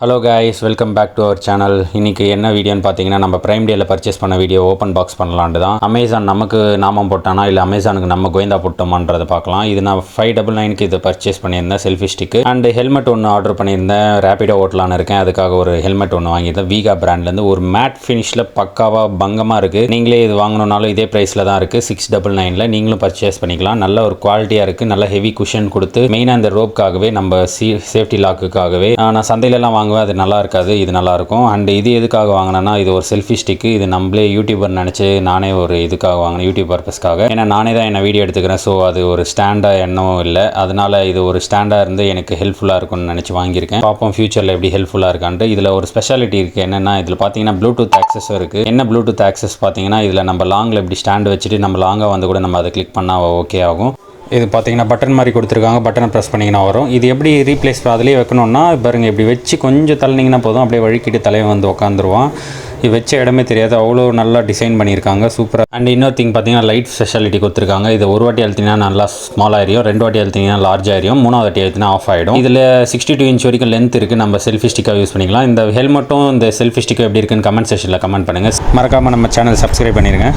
Hello guys welcome back to our channel இன்றைக்கி என்ன வீடியோன்னு பார்த்தீங்கன்னா நம்ம ப்ரைம் டேயில் பர்ச்சேஸ் பண்ண வீடியோ ஓப்பன் பாக்ஸ் பண்ணலான்ட்டு தான். அமேசான் நமக்கு நாமம் போட்டானா இல்லை அமேசானுக்கு நம்ம கோயந்தா போட்டோமான்றதை பார்க்கலாம். இது நான் ஃபைவ் டபுள் நைனுக்கு இது பர்ச்சேஸ் பண்ணியிருந்தேன் செல்ஃபி ஸ்டிக்கு அண்ட் ஹெல்மெட் ஒன்று ஆர்டர் பண்ணியிருந்தேன். ரேப்பிடோ ஓட்டலான்னு இருக்கேன். அதுக்காக ஒரு ஹெல்மெட் ஒன்று வாங்கியிருந்தேன். வீகா பிராண்ட்லேருந்து ஒரு மேட் ஃபினிஷில் பக்காவாக பங்கமாக இருக்குது நீங்களே இது வாங்கணுன்னாலும் இதே ப்ரைஸில் தான் இருக்குது சிக்ஸ் டபுள் நைனில் நீங்களும் பர்ச்சேஸ் பண்ணிக்கலாம். நல்ல ஒரு குவாலிட்டியாக இருக்குது நல்ல ஹெவி குஷன் கொடுத்து மெயினாக இந்த ரோப்காகவே நம்ம சி சேஃப்டி லாக்குக்காகவே நான் சந்தையிலலாம் வாங்குவேன் அது நல்லா இருக்காது இது நல்லா இருக்கும். அண்ட் இது எதுக்காக வாங்கினேன்னா இது ஒரு செல்ஃபி ஸ்டிக்கு இது நம்மளே யூடியூபர் நினச்சி நானே ஒரு இதுக்காக வாங்கினேன் யூடியூப் பர்பஸ்க்காக ஏன்னா நானே தான் என்ன வீடியோ எடுத்துக்கிறேன் ஸோ அது ஒரு ஸ்டாண்டாக எண்ணமும் இல்லை. அதனால இது ஒரு ஸ்டாண்டாக இருந்து எனக்கு ஹெல்ப்ஃபுல்லாக இருக்கும்னு நினச்சி வாங்கியிருக்கேன். பார்ப்போம் ஃபியூச்சரில் எப்படி ஹெல்ப்ஃபுல்லாக இருக்கான்ட்டு. இதில் ஒரு ஸ்பெஷாலிட்டி இருக்குது என்னென்னா இதில் பார்த்தீங்கன்னா ப்ளூடூத் ஆக்சஸும் இருக்குது என்ன ப்ளூடூத் ஆக்சஸ் பார்த்தீங்கன்னா இதில் நம்ம லாங்கில் இப்படி ஸ்டாண்டு வச்சுட்டு நம்ம லாங்காக வந்து கூட நம்ம அதை கிளிக் பண்ணால் ஓகே ஆகும். இது பார்த்தீங்கன்னா பட்டன் மாதிரி கொடுத்துருக்காங்க. பட்டனை ப்ரெஸ் பண்ணிங்கன்னா வரும். இது எப்படி ரீப்ளேஸ் அதிலே வைக்கணும்னா பாருங்கள் இப்படி வச்சு கொஞ்சம் தள்ளினீங்கன்னா போதும். அப்படியே வழுக்கிட்டு தலைவன் வந்து உட்காந்துருவான் இது வச்ச இடமே தெரியாது. அவ்வளோ நல்லா டிசைன் பண்ணியிருக்காங்க. சூப்பராக அண்ட் இன்னொரு திங் பார்த்தீங்கன்னா லைட் ஸ்பெஷாலிட்டி கொடுத்துருக்காங்க. இது ஒரு வாட்டி அழுத்தினா நல்லா ஸ்மால் ஆயிரும். ரெண்டு வாட்டி அழுத்தினா லார்ஜ் ஆயிரும். மூணாவது வாட்டி அழுத்தினா ஆஃப் ஆகிடும் இதில் சிக்ஸ்டி டூ இன்ச் வரைக்கும் லென்த் இருக்குது நம்ம செல்ஃபி ஸ்டிக்காக யூஸ் பண்ணிக்கலாம். இந்த ஹெல்மெட்டும் இந்த செல்ஃபி ஸ்டிக்கும் எப்படி இருக்குன்னு கமெண்ட் செஷனில் கமெண்ட் பண்ணுங்கள் மறக்காமல் நம்ம சேனல் சப்ஸ்கிரைப் பண்ணிடுங்க